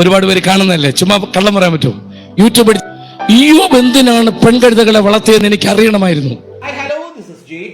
ഒരുപാട് പേര് കാണുന്നതല്ലേ? ചുമ്മാ കള്ളം പറയാൻ പറ്റും യൂട്യൂബ് ഈയോബ് എന്തിനാണ് പെൺകഴുതകളെ വളർത്തിയെന്ന് എനിക്ക് അറിയണമായിരുന്നു.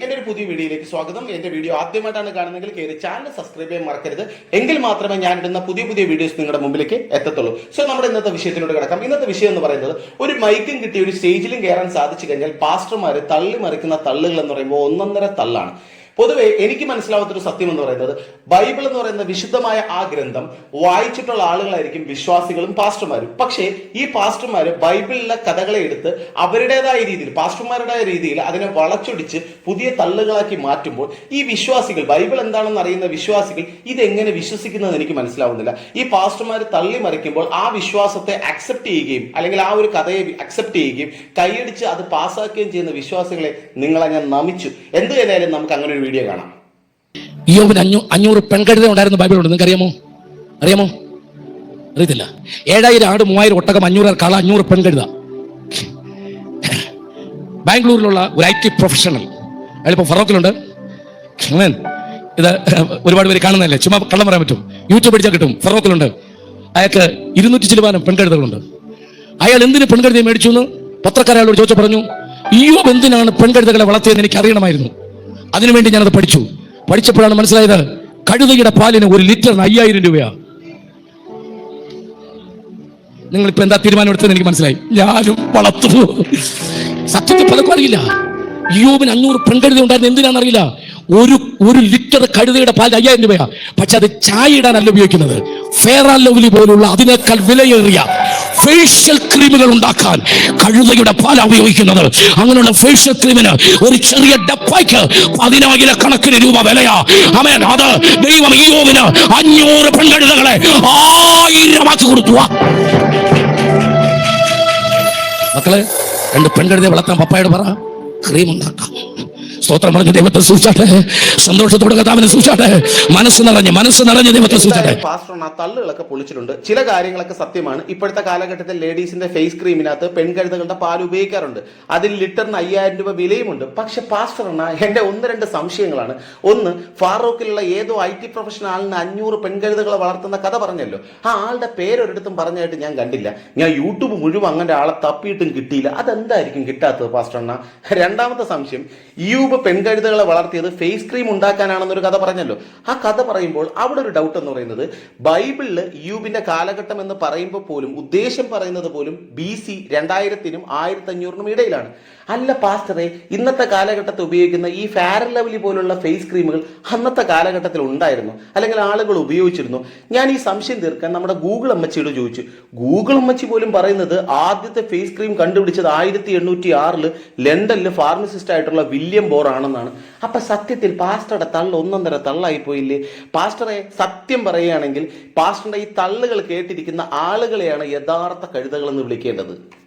എന്റെ ഒരു പുതിയ വീഡിയോയിലേക്ക് സ്വാഗതം. എന്റെ വീഡിയോ ആദ്യമായിട്ടാണ് കാണുന്നതെങ്കിൽ കയറി ചാനൽ സബ്സ്ക്രൈബ് ചെയ്യാൻ മറക്കരുത്. എങ്കിൽ മാത്രമേ ഞാൻ ഇടുന്ന പുതിയ പുതിയ വീഡിയോസ് നിങ്ങളുടെ മുമ്പിലേക്ക് എത്തത്തുള്ളൂ. സോ നമ്മുടെ ഇന്നത്തെ വിഷയത്തിലൂടെ കിടക്കാം. ഇന്നത്തെ വിഷയം എന്ന് പറയുന്നത് ഒരു മൈക്കും കിട്ടി ഒരു സ്റ്റേജിലും കയറാൻ സാധിച്ചു കഴിഞ്ഞാൽ പാസ്റ്റർമാർ തള്ളി മറിക്കുന്ന തള്ളുകൾ എന്ന് പറയുമ്പോൾ ഒന്നൊന്നര തള്ളാണ്. പൊതുവെ എനിക്ക് മനസ്സിലാവാത്തൊരു സത്യം എന്ന് പറയുന്നത് ബൈബിൾ എന്ന് പറയുന്ന വിശുദ്ധമായ ആ ഗ്രന്ഥം വായിച്ചിട്ടുള്ള ആളുകളായിരിക്കും വിശ്വാസികളും പാസ്റ്റർമാരും. പക്ഷേ ഈ പാസ്റ്റർമാർ ബൈബിളിലെ കഥകളെ എടുത്ത് അവരുടേതായ രീതിയിൽ പാസ്റ്റർമാരുടേതായ രീതിയിൽ അതിനെ വളച്ചൊടിച്ച് പുതിയ തള്ളുകളാക്കി മാറ്റുമ്പോൾ ഈ വിശ്വാസികൾ ബൈബിൾ എന്താണെന്ന് അറിയുന്ന വിശ്വാസികൾ ഇതെങ്ങനെ വിശ്വസിക്കുന്നത് എനിക്ക് മനസ്സിലാവുന്നില്ല. ഈ പാസ്റ്റർമാർ തള്ളി മറിക്കുമ്പോൾ ആ വിശ്വാസത്തെ അക്സെപ്റ്റ് ചെയ്യുകയും അല്ലെങ്കിൽ ആ ഒരു കഥയെ അക്സെപ്റ്റ് ചെയ്യുകയും കൈയടിച്ച് അത് പാസ്സാക്കുകയും ചെയ്യുന്ന വിശ്വാസികളെ നിങ്ങളെ ഞാൻ നമിച്ചു. എന്ത് തന്നെയായാലും നമുക്ക് അങ്ങനെ ഒരു വീഡിയോ കാണാം. യോബിന് അഞ്ഞൂ അഞ്ഞൂറ് പെൺകഴുത ഉണ്ടായിരുന്നു ബൈബിളുണ്ട് നിങ്ങൾക്ക് അറിയാമോ? അറിയാമോ? അറിയത്തില്ല. ഏഴായിരം ആട് മൂവായിരം ഒട്ടകം അഞ്ഞൂറ് കാള അഞ്ഞൂറ് പെൺകഴുത. ബാംഗ്ലൂരിലുള്ള ഒരു ഐ ടി പ്രൊഫഷണൽ അയാളിപ്പോൾ ഫറോക്കിലുണ്ട്. ഇത് ഒരുപാട് പേര് കാണുന്നതല്ലേ? ചുമ്മാ കള്ളം പറയാൻ പറ്റും. യൂട്യൂബ് അടിച്ചാൽ കിട്ടും. ഫറോക്കിലുണ്ട്. അയാൾക്ക് ഇരുന്നൂറ്റി ചിലവാനം പെൺകഴുതകളുണ്ട്. അയാൾ എന്തിന് പെൺകഴുതയെ മേടിച്ചു എന്ന് പത്രക്കാരയാളോട് ചോദിച്ചു പറഞ്ഞു യോബ് എന്തിനാണ് പെൺകഴുതകളെ വളർത്തിയെന്ന് എനിക്ക് അറിയണമായിരുന്നു അതിനുവേണ്ടി ഞാനത് പഠിച്ചു. പഠിച്ചപ്പോഴാണ് മനസ്സിലായത് കഴുതയുടെ പാലിന് ഒരു ലിറ്ററിന് അയ്യായിരം രൂപയാണ് ഇപ്പൊ എന്താ തീരുമാനം എടുത്തത് എനിക്ക് മനസ്സിലായി. ഞാനും വളർത്തു. സത്യത്തിൽ പലർക്കും അറിയില്ല. യോബിന് അഞ്ഞൂറ് പെൺകഴുത ഉണ്ടായിരുന്നു. എന്തിനാണെന്നറിയില്ല. ഒരു ഒരു ലിറ്റർ കഴുതയുടെ പാൽ അയ്യായിരം രൂപയാ. പക്ഷെ അത് ചായ ഇടാനല്ല ഉപയോഗിക്കുന്നത്. ഫെയർ ആൻഡ് ലവ്ലി പോലുള്ള അതിനേക്കാൾ വിലയേറിയ ഫേഷ്യൽ ക്രീമുകൾ ഉണ്ടാക്കാൻ കഴുതയുടെ പാലാണ് ഉപയോഗിക്കുന്നത് അങ്ങനെയുള്ള ഫേഷ്യൽ ക്രീമിന് ഒരു ചെറിയ ഡപ്പായ്ക്ക് പതിനായിര കണക്കിന് രൂപ വിലയാ അമേൻ അത് ദൈവം ഈയോവിന് അഞ്ഞൂറ് പെൺകഴുതകളെ ആയിരമാക്കി കൊടുത്തു ആ. മക്കളെ രണ്ട് പെൺകഴുതെ വളർത്താൻ പപ്പായോട് പറ ക്രീം ഉണ്ടാക്കാം സ്തോത്രം പറഞ്ഞ ദൈവത്തെ സൂക്ഷിച്ചാട്ടെ. സന്തോഷത്തോടെ കഥാവിനെ സൂക്ഷിച്ചാട്ടെ. മനസ്സ് നിറഞ്ഞ് മനസ്സ് നിറഞ്ഞ് ദൈവത്തെ സൂക്ഷിച്ചാട്ടെ. പാസ്റ്റർ ആ തള്ളുകളൊക്കെ പൊളിച്ചിട്ടുണ്ട്. ചില കാര്യങ്ങളൊക്കെ സത്യമാണ്. ഇപ്പോഴത്തെ കാലഘട്ടത്തിൽ ലേഡീസിന്റെ ഫേസ് ക്രീമിനകത്ത് പെൺകഴുതകളുടെ പാൽ ഉപയോഗിക്കാറുണ്ട്. അതിൽ ലിറ്ററിന് അയ്യായിരം രൂപ വിലയുമുണ്ട്. പക്ഷെ പാസ്റ്റർ എന്ന എന്റെ ഒന്ന് രണ്ട് സംശയങ്ങളാണ്. ഒന്ന് ഫാറൂഖിലുള്ള ഏതോ ഐ ടി പ്രൊഫഷണൽ ആളിന് അഞ്ഞൂറ് പെൺകഴുതകളെ വളർത്തുന്ന കഥ പറഞ്ഞല്ലോ. ആ ആളുടെ പേരൊരിടത്തും പറഞ്ഞായിട്ട് ഞാൻ കണ്ടില്ല. ഞാൻ യൂട്യൂബ് മുഴുവൻ അങ്ങനെ ആളെ തപ്പിയിട്ടും കിട്ടിയില്ല. അതെന്തായിരിക്കും കിട്ടാത്തത് പാസ്റ്റർ എന്ന രണ്ടാമത്തെ സംശയം യൂബ് പെൺകഴുതകളെ വളർത്തിയത് ഫേസ് ക്രീം ഉണ്ടാക്കാനാണെന്നൊരു കഥ പറഞ്ഞല്ലോ. ആ കഥ പറയുമ്പോൾ അവിടെ ഒരു ഡൗട്ട് എന്ന് പറയുന്നത് ബൈബിളിൽ യൂബിന്റെ കാലഘട്ടം എന്ന് പറയുമ്പോൾ പോലും ഉദ്ദേശം പറയുന്നത് പോലും ബി സി രണ്ടായിരത്തിനും ആയിരത്തി അഞ്ഞൂറിനും ഇടയിലാണ്. അല്ല പാസ്റ്ററെ ഇന്നത്തെ കാലഘട്ടത്തിൽ ഉപയോഗിക്കുന്ന ഈ ഫാരൻ ലെവലി പോലുള്ള ഫേസ് ക്രീമുകൾ അന്നത്തെ കാലഘട്ടത്തിൽ ഉണ്ടായിരുന്നു. അല്ലെങ്കിൽ ആളുകൾ ഉപയോഗിച്ചിരുന്നു. ഞാൻ ഈ സംശയം തീർക്കാൻ നമ്മുടെ ഗൂഗിൾ അമ്മച്ചിയോട് ചോദിച്ചു. ഗൂഗിൾ അമ്മച്ചി പോലും പറയുന്നത് ആദ്യത്തെ ഫേസ് ക്രീം കണ്ടുപിടിച്ചത് ആയിരത്തി എണ്ണൂറ്റി ആറിൽ ലണ്ടനിൽ ഫാർമസിസ്റ്റ് ആയിട്ടുള്ള വില്യം ആണെന്നാണ് അപ്പൊ സത്യത്തിൽ പാസ്റ്ററുടെ തള്ള് ഒന്നൊന്നര തള്ളായി പോയില്ലേ പാസ്റ്ററെ സത്യം പറയുകയാണെങ്കിൽ പാസ്റ്ററുടെ ഈ തള്ളുകൾ കേട്ടിരിക്കുന്ന ആളുകളെയാണ് യഥാർത്ഥ കഴുതകൾ എന്ന് വിളിക്കേണ്ടത്.